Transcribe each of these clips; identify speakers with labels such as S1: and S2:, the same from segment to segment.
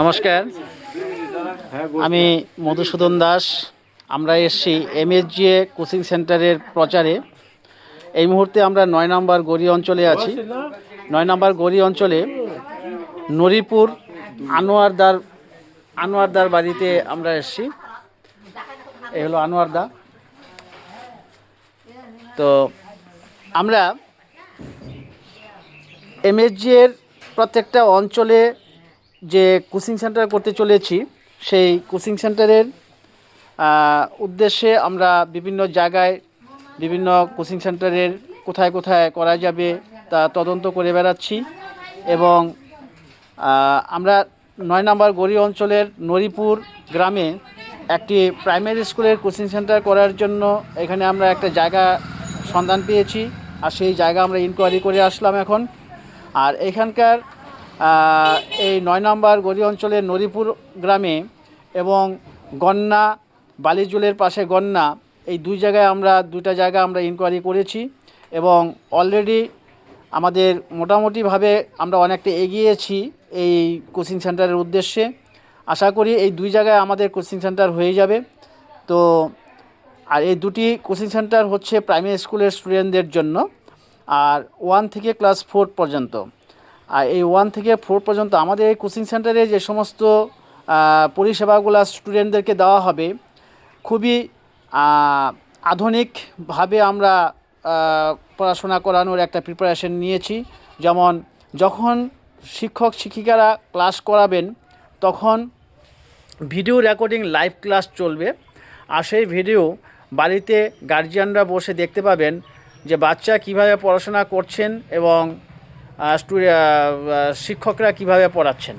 S1: নমস্কার। আমি মধুসূদন দাস। আমরা এসছি এমএসজিএ কোচিং সেন্টারের প্রচারে। এই মুহূর্তে আমরা নয় নম্বর গড়ি অঞ্চলে আছি। নয় নম্বর গড়ি অঞ্চলে নরিপুর আনোয়ারদার আনোয়ারদার বাড়িতে আমরা এসছি। এই হলো আনোয়ারদা। তো আমরা এমএসজি এর প্রত্যেকটা অঞ্চলে যে কোচিং সেন্টার করতে চলেছি, সেই কোচিং সেন্টারের উদ্দেশ্যে আমরা বিভিন্ন জায়গায় বিভিন্ন কোচিং সেন্টারের কোথায় কোথায় করা যাবে তা তদন্ত করে বেড়াচ্ছি এবং আমরা নয় নম্বর গড়ি অঞ্চলের নরিপুর গ্রামে একটি প্রাইমারি স্কুলের কোচিং সেন্টার করার জন্য এখানে আমরা একটা জায়গা সন্ধান পেয়েছি আর সেই জায়গা আমরা ইনকোয়ারি করে আসলাম এখন। আর এখানকার এই নয় নম্বর গড়ি অঞ্চলের নরিপুর গ্রামে এবং গন্না বালিজুলের পাশে গন্না, এই দুই জায়গায় আমরা দুটা জায়গা আমরা ইনকোয়ারি করেছি এবং অলরেডি আমাদের মোটামুটিভাবে আমরা অনেকটা এগিয়েছি এই কোচিং সেন্টারের উদ্দেশ্যে। আশা করি এই দুই জায়গায় আমাদের কোচিং সেন্টার হয়ে যাবে। তো, আর এই দুটি কোচিং সেন্টার হচ্ছে প্রাইমারি স্কুলের স্টুডেন্টদের জন্য, আর ওয়ান থেকে ক্লাস ফোর পর্যন্ত। এই ওয়ান থেকে ফোর পর্যন্ত আমাদের এই কোচিং সেন্টারে যে সমস্ত পরিষেবাগুলো স্টুডেন্টদেরকে দেওয়া হবে, খুবই আধুনিকভাবে আমরা পড়াশোনা করানোর একটা প্রিপারেশন নিয়েছি। যেমন যখন শিক্ষক শিক্ষিকারা ক্লাস করাবেন, তখন ভিডিও রেকর্ডিং লাইভ ক্লাস চলবে। আর সেই ভিডিও বাড়িতে গার্জিয়ানরা বসে দেখতে পাবেন যে বাচ্চা কীভাবে পড়াশোনা করছেন এবং শিক্ষকরা কীভাবে পড়াচ্ছেন?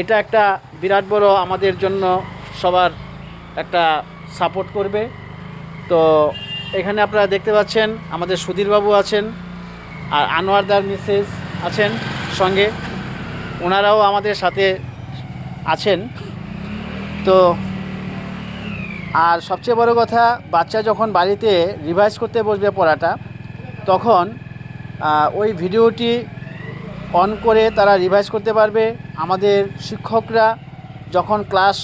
S1: এটা একটা বিরাট বড় আমাদের জন্য সবার একটা সাপোর্ট করবে। তো এখানে আপনারা দেখতে পাচ্ছেন, আমাদের সুধীরবাবু আছেন, আর আনোয়ারদার মিসেস আছেন সঙ্গে। ওনারাও আমাদের সাথে আছেন। তো আর সবচেয়ে বড় কথা, বাচ্চা যখন বাড়িতে রিভাইজ করতে বসবে পড়াটা, তখন ওই ভিডিওটি অন করে তারা রিভাইজ করতে পারবে। আমাদের শিক্ষকরা যখন ক্লাস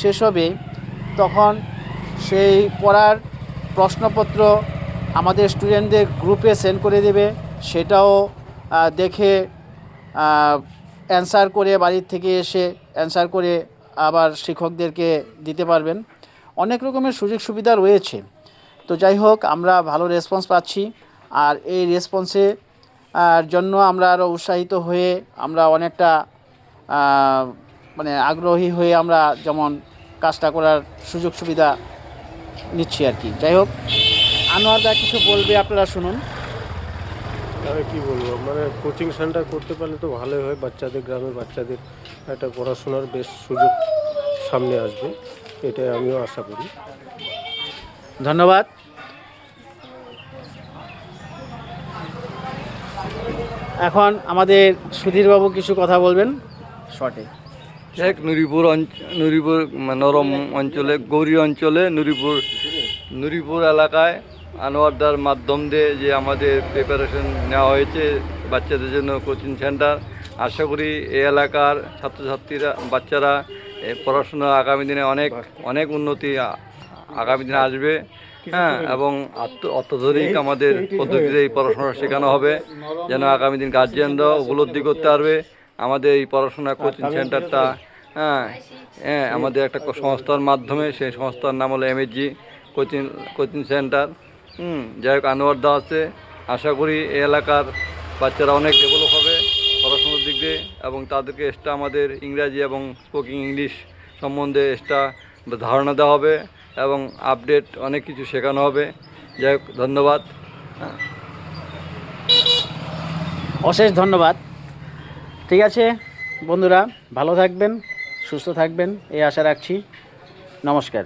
S1: শেষ হবে, তখন সেই পড়ার প্রশ্নপত্র আমাদের স্টুডেন্টদের গ্রুপে সেন্ড করে দেবে। সেটাও দেখে অ্যান্সার করে বাড়ির থেকে এসে অ্যান্সার করে আবার শিক্ষকদেরকে দিতে পারবেন। অনেক রকমের সুযোগ সুবিধা রয়েছে। তো যাই হোক, আমরা ভালো রেসপন্স পাচ্ছি। আর এই রেসপন্সে জন্য আমরা আরও উৎসাহিত হয়ে আমরা অনেকটা মানে আগ্রহী হয়ে আমরা যেমন কাজটা করার সুযোগ সুবিধা নিচ্ছি আর কি। যাই হোক আনোয়ারদা কিছু বলবে আপনারা শুনুন।
S2: আমি কি বলব মানে কোচিং সেন্টার করতে পারলে তো ভালোই হয় বাচ্চাদের গ্রামের বাচ্চাদের একটা পড়াশোনার বেশ সুযোগ সামনে আসবে এটাই আমিও আশা করি।
S1: ধন্যবাদ। এখন আমাদের সুধীরবাবু কিছু কথা বলবেন? শর্টে
S3: এক নুরিপুর অঞ্চ- নুরিপুর নরম অঞ্চলে গৌরী অঞ্চলে নুরিপুর নুরিপুর এলাকায় আনোয়ারদার মাধ্যম দিয়ে যে আমাদের প্রিপারেশন নেওয়া হয়েছে বাচ্চাদের জন্য কোচিং সেন্টার আশা করি এই এলাকার ছাত্রছাত্রীরা বাচ্চারা এ পড়াশোনা আগামী দিনে অনেক অনেক উন্নতি আগামী দিনে আসবে। হ্যাঁ এবং অত্যাধুনিক আমাদের পদ্ধতিতে এই পড়াশোনা শেখানো হবে। যেন আগামী দিন গার্জিয়ানরা উপলব্ধি করতে পারবে। আমাদের এই পড়াশোনা কোচিং সেন্টারটা হ্যাঁ হ্যাঁ আমাদের একটা সংস্থার মাধ্যমে সেই সংস্থার নাম হলো এমএসজি কোচিং কোচিং সেন্টার হুম যাই হোক আনোয়ার দা আছে। আশা করি এই এলাকার বাচ্চারা অনেক ডেভেলপ হবে পড়াশোনার দিক দিয়ে এবং তাদেরকে এক্সট্রা আমাদের ইংরাজি এবং স্পোকিং ইংলিশ সম্বন্ধে এক্সট্রা ধারণা দেওয়া হবে। এবং আপডেট অনেক কিছু শেখানো হবে। যাই হোক, ধন্যবাদ।
S1: অশেষ ধন্যবাদ। ঠিক আছে, বন্ধুরা, ভালো থাকবেন, সুস্থ থাকবেন, এই আশা রাখছি। নমস্কার।